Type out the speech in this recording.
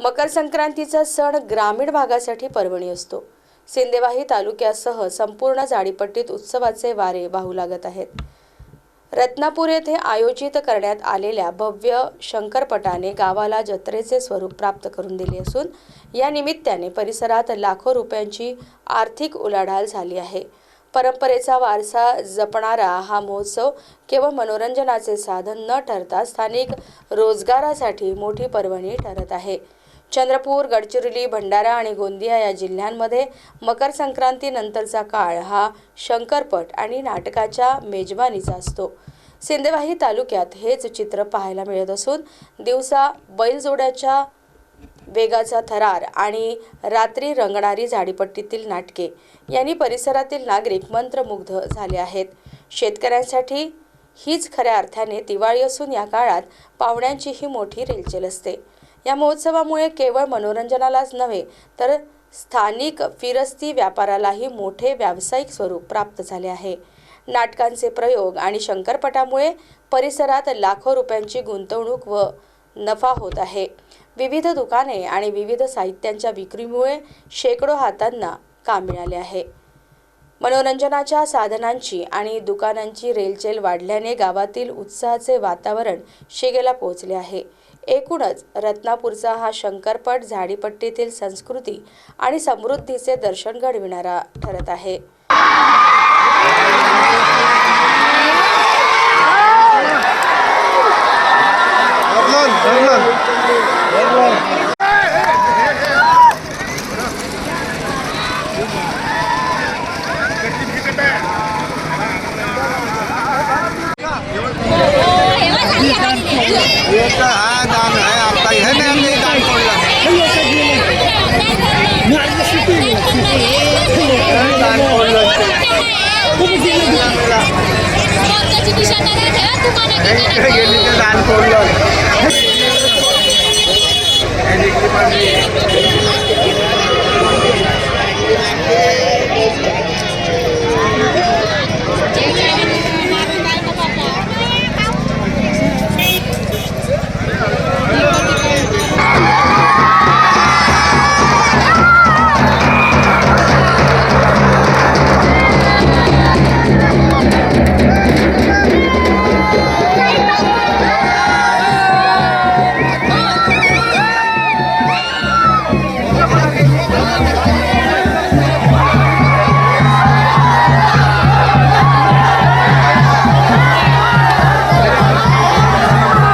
मकर संक्रांतीचा सण ग्रामीण भागासाठी पर्वणी असतो. सिंदेवाही तालुक्यासह संपूर्ण जाडीपट्टीत उत्सवाचे वारे वाहू लागत आहेत. रत्नापूर येथे आयोजित करण्यात आलेल्या भव्य शंकरपटाने गावाला जत्रेचे स्वरूप प्राप्त करून दिले असून या निमित्ताने परिसरात लाखो रुपयांची आर्थिक उलाढाल झाली आहे. परंपरेचा वारसा जपणारा हा महोत्सव केवळ मनोरंजनाचे साधन न ठरता स्थानिक रोजगारासाठी मोठी पर्वणी ठरत आहे. चंद्रपूर गडचिरोली भंडारा आणि गोंदिया या जिल्ह्यांमध्ये मकर संक्रांतीनंतरचा काळ हा शंकरपट आणि नाटकाच्या मेजवानीचा असतो. सिंदेवाही तालुक्यात हेच चित्र पाहायला मिळत असून दिवसा बैलजोड्याच्या वेगाचा थरार आणि रात्री रंगणारी झाडीपट्टीतील नाटके यांनी परिसरातील नागरिक मंत्रमुग्ध झाले आहेत. शेतकऱ्यांसाठी हीच खऱ्या अर्थाने दिवाळी असून या काळात पाहुण्यांचीही मोठी रेलचेल असते. या महोत्सवामुळे केवळ मनोरंजनालाच नव्हे तर स्थानिक फिरस्ती व्यापारालाही मोठे व्यावसायिक स्वरूप प्राप्त झाले आहे. नाटकांचे प्रयोग आणि शंकरपटामुळे परिसरात लाखो रुपयांची गुंतवणूक व नफा होत आहे. विविध दुकाने आणि विविध साहित्यांच्या विक्रीमुळे शेकडो हातांना काम मिळाले आहे. मनोरंजनाच्या साधनांची आणि दुकानांची रेलचेल वाढल्याने गावातील उत्साहाचे वातावरण शिगेला पोहोचले आहे. एकूणच रत्नापूरचा हा शंकरपट झाडीपट्टीतील संस्कृती आणि समृद्धीचे दर्शन घडविणारा ठरत आहे. চিকিৎসা দান করল